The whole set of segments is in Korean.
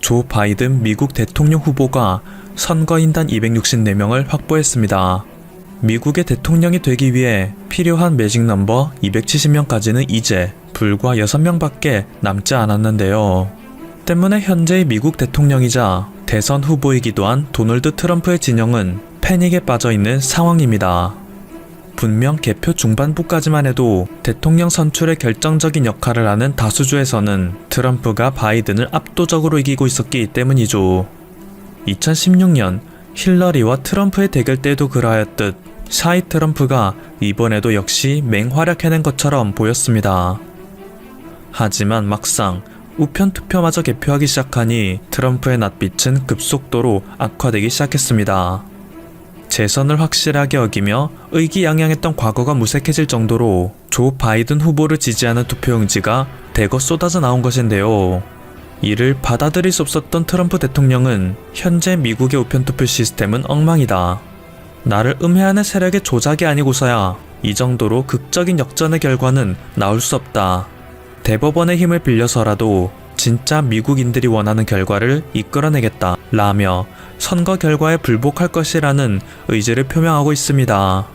조 바이든 미국 대통령 후보가 선거인단 264명을 확보했습니다. 미국의 대통령이 되기 위해 필요한 매직 넘버 270명까지는 이제 불과 6명밖에 남지 않았는데요. 때문에 현재의 미국 대통령이자 대선 후보이기도 한 도널드 트럼프의 진영은 패닉에 빠져 있는 상황입니다. 분명 개표 중반부까지만 해도 대통령 선출에 결정적인 역할을 하는 다수주에서는 트럼프가 바이든을 압도적으로 이기고 있었기 때문이죠. 2016년 힐러리와 트럼프의 대결 때도 그러하였듯 샤이 트럼프가 이번에도 역시 맹활약해낸 것처럼 보였습니다. 하지만 막상 우편 투표마저 개표하기 시작하니 트럼프의 낯빛은 급속도로 악화되기 시작했습니다. 재선을 확실하게 어기며 의기양양했던 과거가 무색해질 정도로 조 바이든 후보를 지지하는 투표용지가 대거 쏟아져 나온 것인데요. 이를 받아들일 수 없었던 트럼프 대통령은 현재 미국의 우편투표 시스템은 엉망이다. 나를 음해하는 세력의 조작이 아니고서야 이 정도로 극적인 역전의 결과는 나올 수 없다. 대법원의 힘을 빌려서라도 진짜 미국인들이 원하는 결과를 이끌어내겠다. 라며 선거 결과에 불복할 것이라는 의지를 표명하고 있습니다.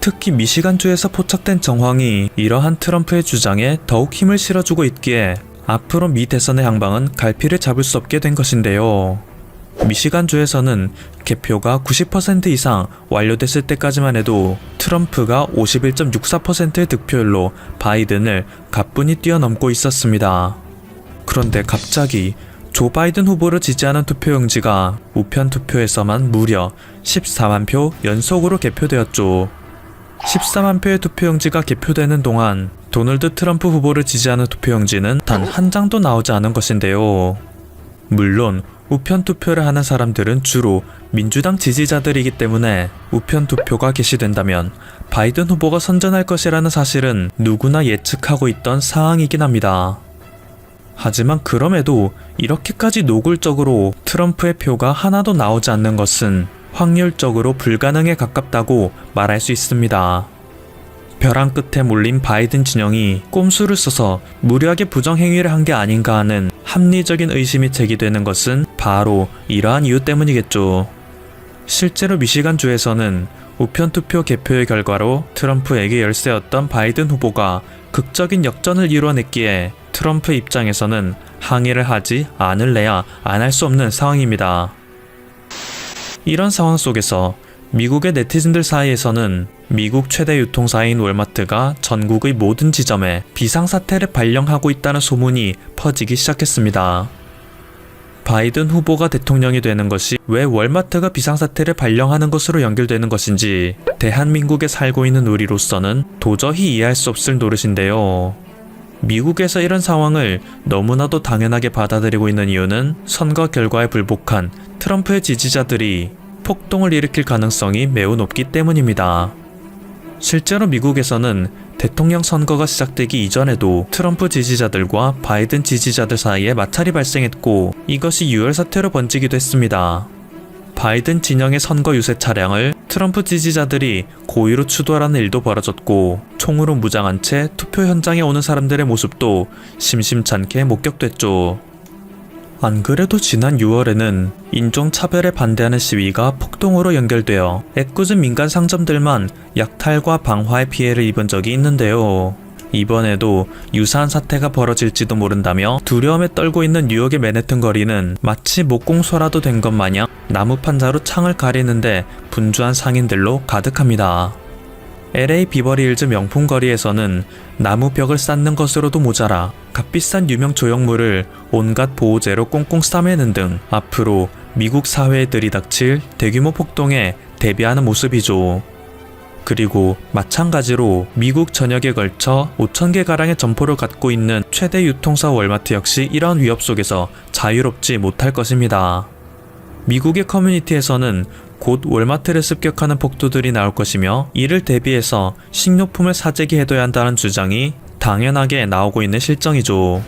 특히 미시간주에서 포착된 정황이 이러한 트럼프의 주장에 더욱 힘을 실어주고 있기에 앞으로 미 대선의 향방은 갈피를 잡을 수 없게 된 것인데요. 미시간주에서는 개표가 90% 이상 완료됐을 때까지만 해도 트럼프가 51.64%의 득표율로 바이든을 가뿐히 뛰어넘고 있었습니다. 그런데 갑자기 조 바이든 후보를 지지하는 투표용지가 우편 투표에서만 무려 14만 표 연속으로 개표되었죠. 14만 표의 투표용지가 개표되는 동안 도널드 트럼프 후보를 지지하는 투표용지는 단 한 장도 나오지 않은 것인데요. 물론 우편 투표를 하는 사람들은 주로 민주당 지지자들이기 때문에 우편 투표가 개시된다면 바이든 후보가 선전할 것이라는 사실은 누구나 예측하고 있던 상황이긴 합니다. 하지만 그럼에도 이렇게까지 노골적으로 트럼프의 표가 하나도 나오지 않는 것은 확률적으로 불가능에 가깝다고 말할 수 있습니다. 벼랑 끝에 몰린 바이든 진영이 꼼수를 써서 무리하게 부정행위를 한 게 아닌가 하는 합리적인 의심이 제기되는 것은 바로 이러한 이유 때문이겠죠. 실제로 미시간주에서는 우편 투표 개표의 결과로 트럼프에게 열세였던 바이든 후보가 극적인 역전을 이뤄냈기에 트럼프 입장에서는 항의를 하지 않을래야 안 할 수 없는 상황입니다. 이런 상황 속에서 미국의 네티즌들 사이에서는 미국 최대 유통사인 월마트가 전국의 모든 지점에 비상사태를 발령하고 있다는 소문이 퍼지기 시작했습니다. 바이든 후보가 대통령이 되는 것이 왜 월마트가 비상사태를 발령하는 것으로 연결되는 것인지 대한민국에 살고 있는 우리로서는 도저히 이해할 수 없을 노릇인데요. 미국에서 이런 상황을 너무나도 당연하게 받아들이고 있는 이유는 선거 결과에 불복한 트럼프의 지지자들이 폭동을 일으킬 가능성이 매우 높기 때문입니다. 실제로 미국에서는 대통령 선거가 시작되기 이전에도 트럼프 지지자들과 바이든 지지자들 사이에 마찰이 발생했고 이것이 유혈 사태로 번지기도 했습니다. 바이든 진영의 선거 유세 차량을 트럼프 지지자들이 고의로 추돌하는 일도 벌어졌고 총으로 무장한 채 투표 현장에 오는 사람들의 모습도 심심찮게 목격됐죠. 안 그래도 지난 6월에는 인종차별에 반대하는 시위가 폭동으로 연결되어 애꿎은 민간 상점들만 약탈과 방화의 피해를 입은 적이 있는데요. 이번에도 유사한 사태가 벌어질지도 모른다며 두려움에 떨고 있는 뉴욕의 맨해튼 거리는 마치 목공소라도 된 것 마냥 나무 판자로 창을 가리는데 분주한 상인들로 가득합니다. LA 비버리 hil즈 명품 거리에서는 나무 벽을 쌓는 것으로도 모자라 값비싼 유명 조형물을 온갖 보호제로 꽁꽁 싸매는 등 앞으로 미국 사회에 들이닥칠 대규모 폭동에 대비하는 모습이죠. 그리고 마찬가지로 미국 전역에 걸쳐 5,000개 가량의 점포를 갖고 있는 최대 유통사 월마트 역시 이러한 위협 속에서 자유롭지 못할 것입니다. 미국의 커뮤니티에서는 곧 월마트를 습격하는 폭도들이 나올 것이며 이를 대비해서 식료품을 사재기 해둬야 한다는 주장이 당연하게 나오고 있는 실정이죠.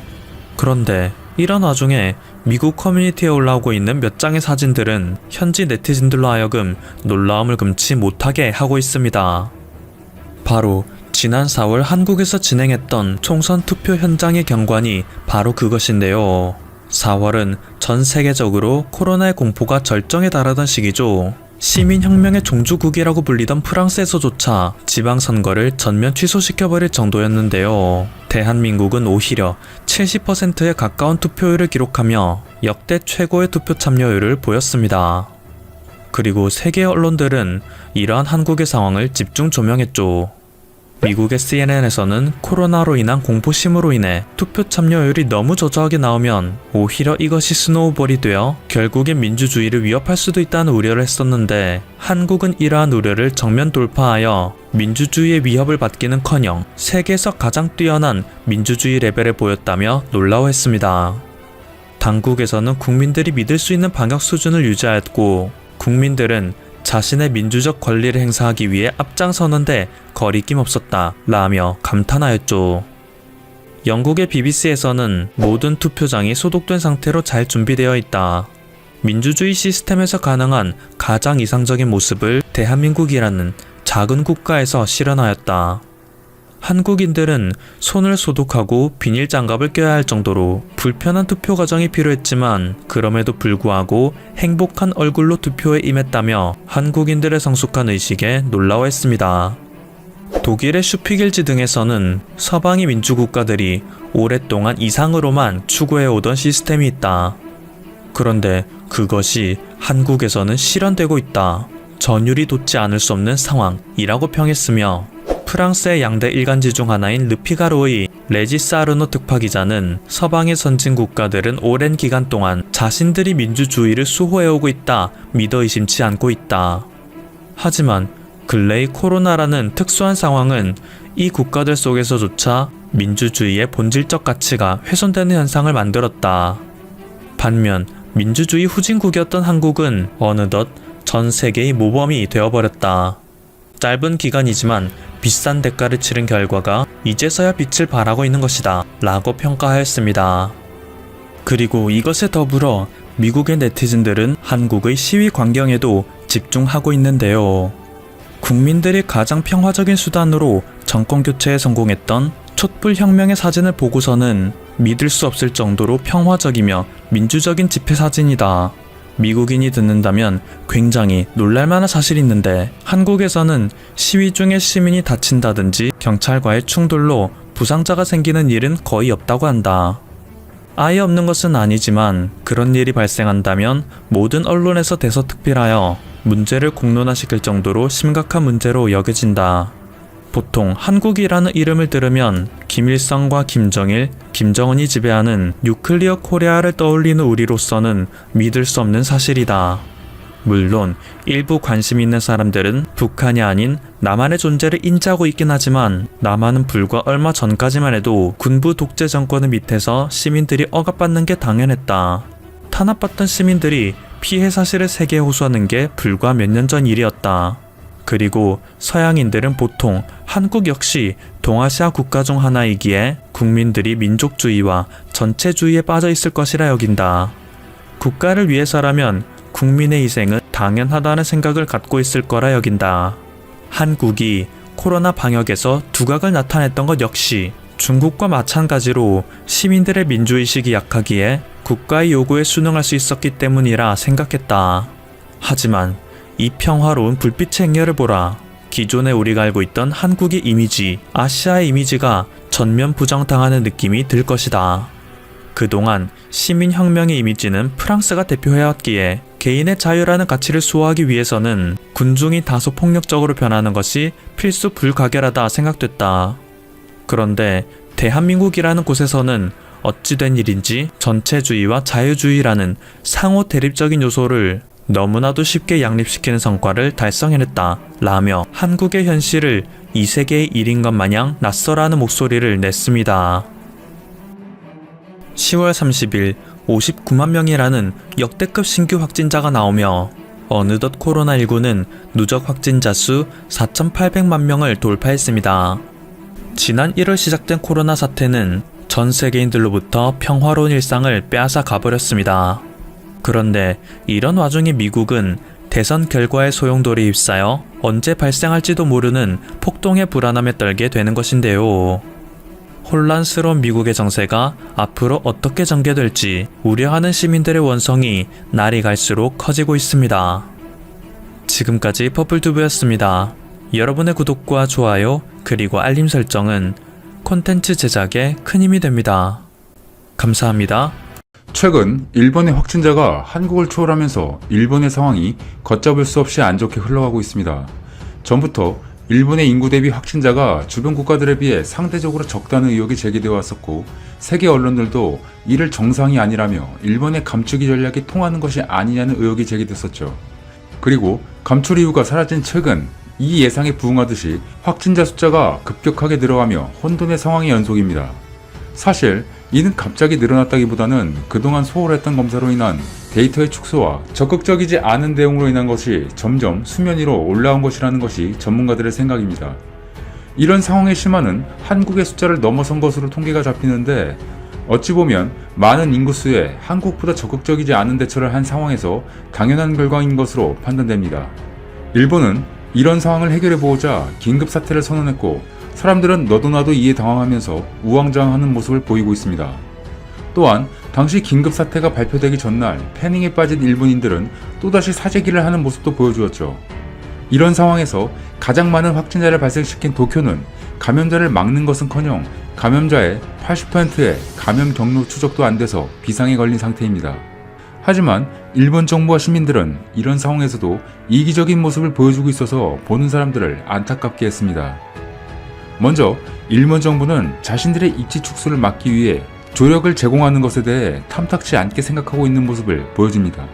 그런데 이런 와중에 미국 커뮤니티에 올라오고 있는 몇 장의 사진들은 현지 네티즌들로 하여금 놀라움을 금치 못하게 하고 있습니다. 바로 지난 4월 한국에서 진행했던 총선 투표 현장의 경관이 바로 그것인데요. 4월은 전 세계적으로 코로나의 공포가 절정에 달하던 시기죠. 시민혁명의 종주국이라고 불리던 프랑스에서조차 지방선거를 전면 취소시켜버릴 정도였는데요. 대한민국은 오히려 70%에 가까운 투표율을 기록하며 역대 최고의 투표 참여율을 보였습니다. 그리고 세계 언론들은 이러한 한국의 상황을 집중 조명했죠. 미국의 CNN에서는 코로나로 인한 공포심으로 인해 투표 참여율이 너무 저조하게 나오면 오히려 이것이 스노우볼이 되어 결국엔 민주주의를 위협할 수도 있다는 우려를 했었는데 한국은 이러한 우려를 정면 돌파하여 민주주의의 위협을 받기는 커녕 세계에서 가장 뛰어난 민주주의 레벨을 보였다며 놀라워했습니다. 당국에서는 국민들이 믿을 수 있는 방역 수준을 유지하였고 국민들은 자신의 민주적 권리를 행사하기 위해 앞장서는데 거리낌 없었다 라며 감탄하였죠. 영국의 BBC에서는 모든 투표장이 소독된 상태로 잘 준비되어 있다. 민주주의 시스템에서 가능한 가장 이상적인 모습을 대한민국이라는 작은 국가에서 실현하였다. 한국인들은 손을 소독하고 비닐 장갑을 껴야 할 정도로 불편한 투표 과정이 필요했지만 그럼에도 불구하고 행복한 얼굴로 투표에 임했다며 한국인들의 성숙한 의식에 놀라워했습니다. 독일의 슈피겔지 등에서는 서방의 민주국가들이 오랫동안 이상으로만 추구해오던 시스템이 있다. 그런데 그것이 한국에서는 실현되고 있다. 전율이 돋지 않을 수 없는 상황이라고 평했으며 프랑스의 양대 일간지 중 하나인 르피가로의 레지스 아르노 특파 기자는 서방의 선진 국가들은 오랜 기간 동안 자신들이 민주주의를 수호해오고 있다 믿어 의심치 않고 있다. 하지만 근래의 코로나라는 특수한 상황은 이 국가들 속에서조차 민주주의의 본질적 가치가 훼손되는 현상을 만들었다. 반면 민주주의 후진국이었던 한국은 어느덧 전 세계의 모범이 되어버렸다. 짧은 기간이지만 비싼 대가를 치른 결과가 이제서야 빛을 발하고 있는 것이다. 라고 평가하였습니다. 그리고 이것에 더불어 미국의 네티즌들은 한국의 시위 광경에도 집중하고 있는데요. 국민들이 가장 평화적인 수단으로 정권 교체에 성공했던 촛불 혁명의 사진을 보고서는 믿을 수 없을 정도로 평화적이며 민주적인 집회 사진이다. 미국인이 듣는다면 굉장히 놀랄만한 사실이 있는데 한국에서는 시위 중에 시민이 다친다든지 경찰과의 충돌로 부상자가 생기는 일은 거의 없다고 한다. 아예 없는 것은 아니지만 그런 일이 발생한다면 모든 언론에서 대서특필하여 문제를 공론화시킬 정도로 심각한 문제로 여겨진다. 보통 한국이라는 이름을 들으면 김일성과 김정일, 김정은이 지배하는 뉴클리어 코리아를 떠올리는 우리로서는 믿을 수 없는 사실이다. 물론 일부 관심 있는 사람들은 북한이 아닌 남한의 존재를 인지하고 있긴 하지만 남한은 불과 얼마 전까지만 해도 군부 독재 정권의 밑에서 시민들이 억압받는 게 당연했다. 탄압받던 시민들이 피해 사실을 세계에 호소하는 게 불과 몇 년 전 일이었다. 그리고 서양인들은 보통 한국 역시 동아시아 국가 중 하나이기에 국민들이 민족주의와 전체주의에 빠져 있을 것이라 여긴다. 국가를 위해서라면 국민의 희생은 당연하다는 생각을 갖고 있을 거라 여긴다. 한국이 코로나 방역에서 두각을 나타냈던 것 역시 중국과 마찬가지로 시민들의 민주의식이 약하기에 국가의 요구에 순응할 수 있었기 때문이라 생각했다. 하지만 이 평화로운 불빛의 행렬을 보라. 기존에 우리가 알고 있던 한국의 이미지, 아시아의 이미지가 전면 부정당하는 느낌이 들 것이다. 그동안 시민혁명의 이미지는 프랑스가 대표해왔기에 개인의 자유라는 가치를 수호하기 위해서는 군중이 다소 폭력적으로 변하는 것이 필수 불가결하다 생각됐다. 그런데 대한민국이라는 곳에서는 어찌된 일인지 전체주의와 자유주의라는 상호 대립적인 요소를 너무나도 쉽게 양립시키는 성과를 달성해냈다. 라며 한국의 현실을 이 세계의 일인 것 마냥 낯설어하는 목소리를 냈습니다. 10월 30일 59만 명이라는 역대급 신규 확진자가 나오며 어느덧 코로나19는 누적 확진자 수 4,800만 명을 돌파했습니다. 지난 1월 시작된 코로나 사태는 전 세계인들로부터 평화로운 일상을 빼앗아 가버렸습니다. 그런데 이런 와중에 미국은 대선 결과의 소용돌이 휩싸여 언제 발생할지도 모르는 폭동의 불안함에 떨게 되는 것인데요. 혼란스러운 미국의 정세가 앞으로 어떻게 전개될지 우려하는 시민들의 원성이 날이 갈수록 커지고 있습니다. 지금까지 퍼플튜브였습니다. 여러분의 구독과 좋아요 그리고 알림 설정은 콘텐츠 제작에 큰 힘이 됩니다. 감사합니다. 최근 일본의 확진자가 한국을 초월하면서 일본의 상황이 걷잡을 수 없이 안 좋게 흘러가고 있습니다. 전부터 일본의 인구 대비 확진자가 주변 국가들에 비해 상대적으로 적다는 의혹이 제기되어 왔었고 세계 언론들도 이를 정상이 아니라며 일본의 감추기 전략이 통하는 것이 아니냐는 의혹이 제기됐었죠. 그리고 감출 이유가 사라진 최근 이 예상에 부응하듯이 확진자 숫자가 급격하게 늘어가며 혼돈의 상황의 연속입니다. 사실 이는 갑자기 늘어났다기보다는 그동안 소홀했던 검사로 인한 데이터의 축소와 적극적이지 않은 대응으로 인한 것이 점점 수면 위로 올라온 것이라는 것이 전문가들의 생각입니다. 이런 상황의 심화는 한국의 숫자를 넘어선 것으로 통계가 잡히는데 어찌 보면 많은 인구수에 한국보다 적극적이지 않은 대처를 한 상황에서 당연한 결과인 것으로 판단됩니다. 일본은 이런 상황을 해결해 보고자 긴급 사태를 선언했고 사람들은 너도 나도 이에 당황하면서 우왕좌왕하는 모습을 보이고 있습니다. 또한 당시 긴급 사태가 발표되기 전날 패닝에 빠진 일본인들은 또다시 사재기를 하는 모습도 보여주었죠. 이런 상황에서 가장 많은 확진자를 발생시킨 도쿄는 감염자를 막는 것은커녕 감염자의 80%의 감염 경로 추적도 안 돼서 비상에 걸린 상태입니다. 하지만 일본 정부와 시민들은 이런 상황에서도 이기적인 모습을 보여주고 있어서 보는 사람들을 안타깝게 했습니다. 먼저 일본 정부는 자신들의 입지 축소를 막기 위해 조력을 제공하는 것에 대해 탐탁치 않게 생각하고 있는 모습을 보여줍니다.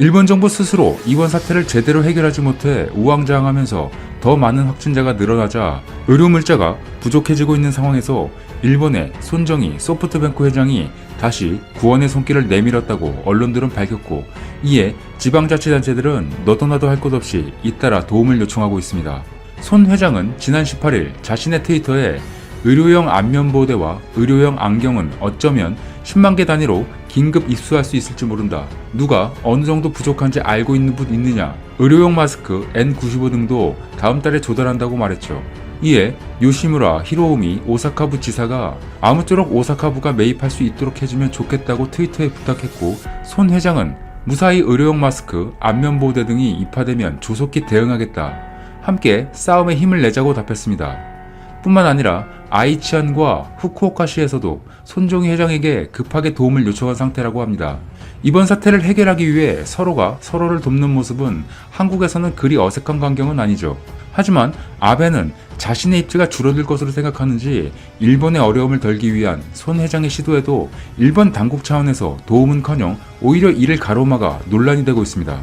일본 정부 스스로 이번 사태를 제대로 해결하지 못해 우왕좌왕하면서 더 많은 확진자가 늘어나자 의료 물자가 부족해지고 있는 상황에서 일본의 손정희 소프트뱅크 회장이 다시 구원의 손길을 내밀었다고 언론들은 밝혔고 이에 지방자치단체들은 너도나도 할 것 없이 잇따라 도움을 요청하고 있습니다. 손 회장은 지난 18일 자신의 트위터에 의료용 안면보호대와 의료용 안경은 어쩌면 10만 개 단위로 긴급 입수할 수 있을지 모른다. 누가 어느 정도 부족한지 알고 있는 분 있느냐? 의료용 마스크 N95 등도 다음 달에 조달한다고 말했죠. 이에 요시무라 히로우미 오사카부 지사가 아무쪼록 오사카부가 매입할 수 있도록 해주면 좋겠다고 트위터에 부탁했고 손 회장은 무사히 의료용 마스크, 안면보호대 등이 입하되면 조속히 대응하겠다. 함께 싸움에 힘을 내자고 답했습니다. 뿐만 아니라 아이치안과 후쿠오카시에서도 손종희 회장에게 급하게 도움을 요청한 상태라고 합니다. 이번 사태를 해결하기 위해 서로가 서로를 돕는 모습은 한국에서는 그리 어색한 광경은 아니죠. 하지만 아베는 자신의 입지가 줄어들 것으로 생각하는지 일본의 어려움을 덜기 위한 손 회장의 시도에도 일본 당국 차원에서 도움은커녕 오히려 이를 가로막아 논란이 되고 있습니다.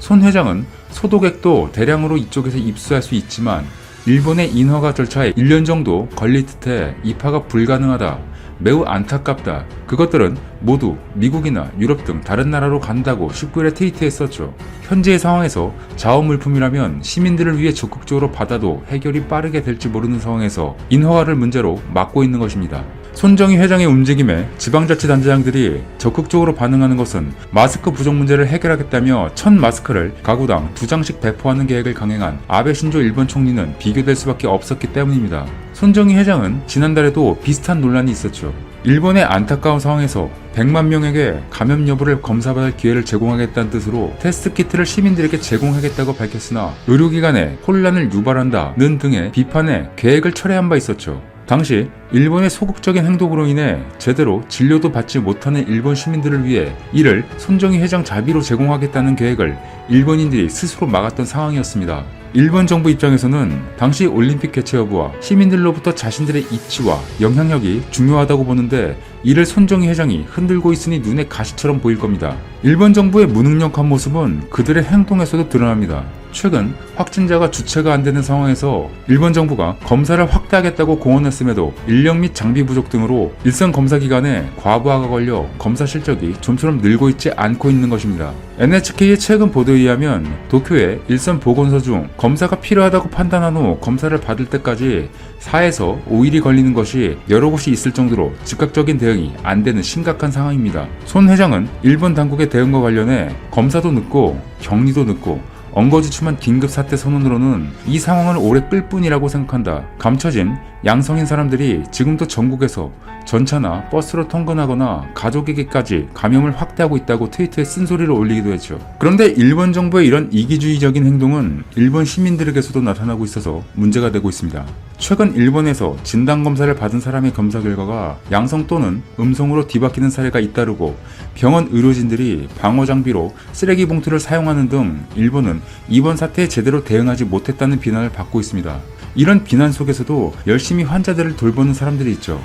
손 회장은 소독액도 대량으로 이쪽에서 입수할 수 있지만 일본의 인허가 절차에 1년 정도 걸릴 듯해 입하가 불가능하다. 매우 안타깝다. 그것들은 모두 미국이나 유럽 등 다른 나라로 간다고 19일에 트위트했었죠. 현재의 상황에서 자원물품이라면 시민들을 위해 적극적으로 받아도 해결이 빠르게 될지 모르는 상황에서 인허가를 문제로 막고 있는 것입니다. 손정희 회장의 움직임에 지방자치단체장들이 적극적으로 반응하는 것은 마스크 부족 문제를 해결하겠다며 천 마스크를 가구당 두 장씩 배포하는 계획을 강행한 아베 신조 일본 총리는 비교될 수밖에 없었기 때문입니다. 손정희 회장은 지난달에도 비슷한 논란이 있었죠. 일본의 안타까운 상황에서 100만 명에게 감염 여부를 검사받을 기회를 제공하겠다는 뜻으로 테스트 키트를 시민들에게 제공하겠다고 밝혔으나 의료기관에 혼란을 유발한다는 등의 비판에 계획을 철회한 바 있었죠. 당시 일본의 소극적인 행동으로 인해 제대로 진료도 받지 못하는 일본 시민들을 위해 이를 손정희 회장 자비로 제공하겠다는 계획을 일본인들이 스스로 막았던 상황이었습니다. 일본 정부 입장에서는 당시 올림픽 개최 여부와 시민들로부터 자신들의 입지와 영향력이 중요하다고 보는데 이를 손정희 회장이 흔들고 있으니 눈에 가시처럼 보일 겁니다. 일본 정부의 무능력한 모습은 그들의 행동에서도 드러납니다. 최근 확진자가 주체가 안 되는 상황에서 일본 정부가 검사를 확대하겠다고 공언했음에도 인력 및 장비 부족 등으로 일선 검사 기간에 과부하가 걸려 검사 실적이 좀처럼 늘고 있지 않고 있는 것입니다. NHK의 최근 보도에 의하면 도쿄의 일선 보건소 중 검사가 필요하다고 판단한 후 검사를 받을 때까지 4에서 5일이 걸리는 것이 여러 곳이 있을 정도로 즉각적인 대응이 안 되는 심각한 상황입니다. 손 회장은 일본 당국의 대응과 관련해 검사도 늦고 격리도 늦고 엉거주춤한 긴급 사태 선언으로는 이 상황을 오래 끌 뿐이라고 생각한다. 감춰진 양성인 사람들이 지금도 전국에서 전차나 버스로 통근하거나 가족에게까지 감염을 확대하고 있다고 트위터에 쓴소리를 올리기도 했죠. 그런데 일본 정부의 이런 이기주의적인 행동은 일본 시민들에게서도 나타나고 있어서 문제가 되고 있습니다. 최근 일본에서 진단검사를 받은 사람의 검사 결과가 양성 또는 음성으로 뒤바뀌는 사례가 잇따르고 병원 의료진들이 방어 장비로 쓰레기 봉투를 사용하는 등 일본은 이번 사태에 제대로 대응하지 못했다는 비난을 받고 있습니다. 이런 비난 속에서도 열심히 환자들을 돌보는 사람들이 있죠.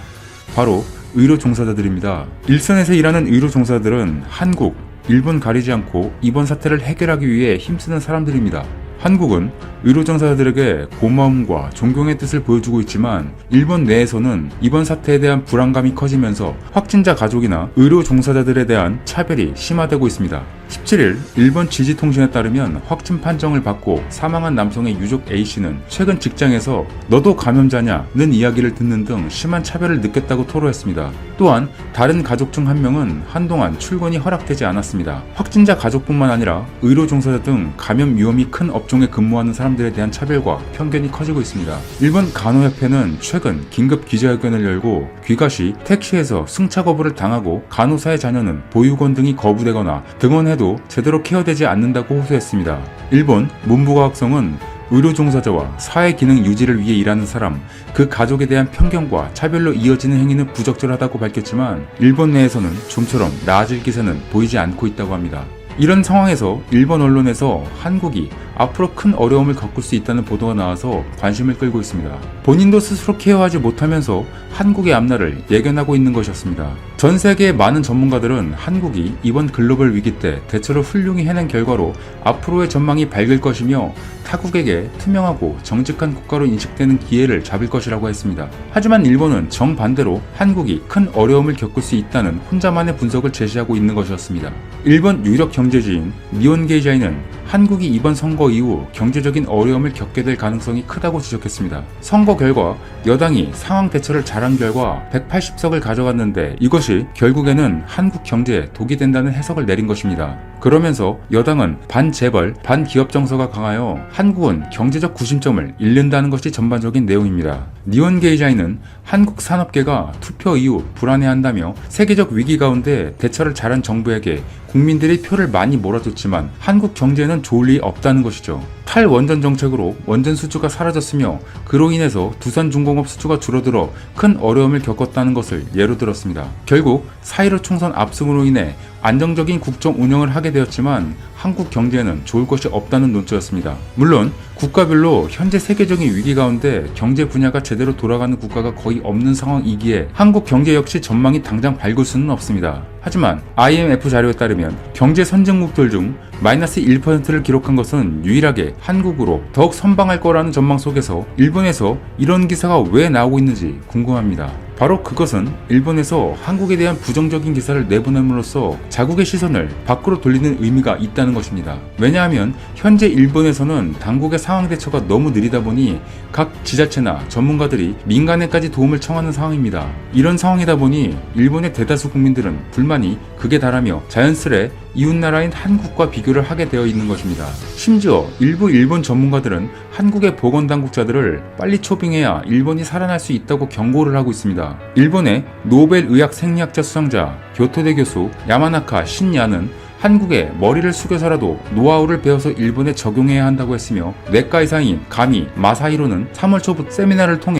바로 의료 종사자들입니다. 일선에서 일하는 의료 종사자들은 한국, 일본 가리지 않고 이번 사태를 해결하기 위해 힘쓰는 사람들입니다. 한국은 의료 종사자들에게 고마움과 존경의 뜻을 보여주고 있지만 일본 내에서는 이번 사태에 대한 불안감이 커지면서 확진자 가족이나 의료 종사자들에 대한 차별이 심화되고 있습니다. 17일 일본 지지통신에 따르면 확진 판정을 받고 사망한 남성의 유족 A씨는 최근 직장에서 너도 감염자냐는 이야기를 듣는 등 심한 차별을 느꼈다고 토로했습니다. 또한 다른 가족 중 한 명은 한동안 출근이 허락되지 않았습니다. 확진자 가족뿐만 아니라 의료 종사자 등 감염 위험이 큰 업종에 근무하는 사람들에 대한 차별과 편견이 커지고 있습니다. 일본 간호협회는 최근 긴급 기자회견을 열고 귀가 시 택시에서 승차 거부를 당하고 간호사의 자녀는 보육원 등이 거부되거나 등원해 도 제대로 케어되지 않는다고 호소했습니다. 일본 문부과학성은 의료 종사자와 사회 기능 유지를 위해 일하는 사람, 그 가족에 대한 편견과 차별로 이어지는 행위는 부적절하다고 밝혔지만 일본 내에서는 좀처럼 나아질 기세는 보이지 않고 있다고 합니다. 이런 상황에서 일본 언론에서 한국이 앞으로 큰 어려움을 겪을 수 있다는 보도가 나와서 관심을 끌고 있습니다. 본인도 스스로 케어하지 못하면서 한국의 앞날을 예견하고 있는 것이었습니다. 전 세계의 많은 전문가들은 한국이 이번 글로벌 위기 때 대처를 훌륭히 해낸 결과로 앞으로의 전망이 밝을 것이며 타국에게 투명하고 정직한 국가로 인식되는 기회를 잡을 것이라고 했습니다. 하지만 일본은 정반대로 한국이 큰 어려움을 겪을 수 있다는 혼자만의 분석을 제시하고 있는 것이었습니다. 일본 유력 경제지인 니온 게이자이는 한국이 이번 선거 이후 경제적인 어려움을 겪게 될 가능성이 크다고 지적했습니다. 선거 결과 여당이 상황 대처를 잘한 결과 180석을 가져갔는데 이것이 결국에는 한국 경제에 독이 된다는 해석을 내린 것입니다. 그러면서 여당은 반재벌, 반기업 정서가 강하여 한국은 경제적 구심점을 잃는다는 것이 전반적인 내용입니다. 니온 게이자이는 한국 산업계가 투표 이후 불안해한다며 세계적 위기 가운데 대처를 잘한 정부에게 국민들이 표를 많이 몰아줬지만 한국 경제에는 좋을 일 없다는 것이죠. 탈원전 정책으로 원전 수주가 사라졌으며 그로 인해서 두산 중공업 수주가 줄어들어 큰 어려움을 겪었다는 것을 예로 들었습니다. 결국 4.15 총선 압승으로 인해 안정적인 국정 운영을 하게 되었지만 한국 경제에는 좋을 것이 없다는 논조였습니다. 물론 국가별로 현재 세계적인 위기 가운데 경제 분야가 제대로 돌아가는 국가가 거의 없는 상황이기에 한국 경제 역시 전망이 당장 밝을 수는 없습니다. 하지만 IMF 자료에 따르면 경제 선진국들 중 마이너스 1%를 기록한 것은 유일하게 한국으로 더욱 선방할 거라는 전망 속에서 일본에서 이런 기사가 왜 나오고 있는지 궁금합니다. 바로 그것은 일본에서 한국에 대한 부정적인 기사를 내보냄으로써 자국의 시선을 밖으로 돌리는 의미가 있다는 것입니다. 왜냐하면 현재 일본에서는 당국의 상황 대처가 너무 느리다 보니 각 지자체나 전문가들이 민간에까지 도움을 청하는 상황입니다. 이런 상황이다 보니 일본의 대다수 국민들은 불만이 극에 달하며 자연스레 이웃나라인 한국과 비교를 하게 되어 있는 것입니다. 심지어 일부 일본 전문가들은 한국의 보건당국자들을 빨리 초빙해야 일본이 살아날 수 있다고 경고를 하고 있습니다. 일본의 노벨 의학 생리학자 수상자 교토대 교수 야마나카 신야는 한국에 머리를 숙여서라도 노하우를 배워서 일본에 적용해야 한다고 했으며 뇌과 의사인 가미 마사히로는 3월 초부터 세미나를 통해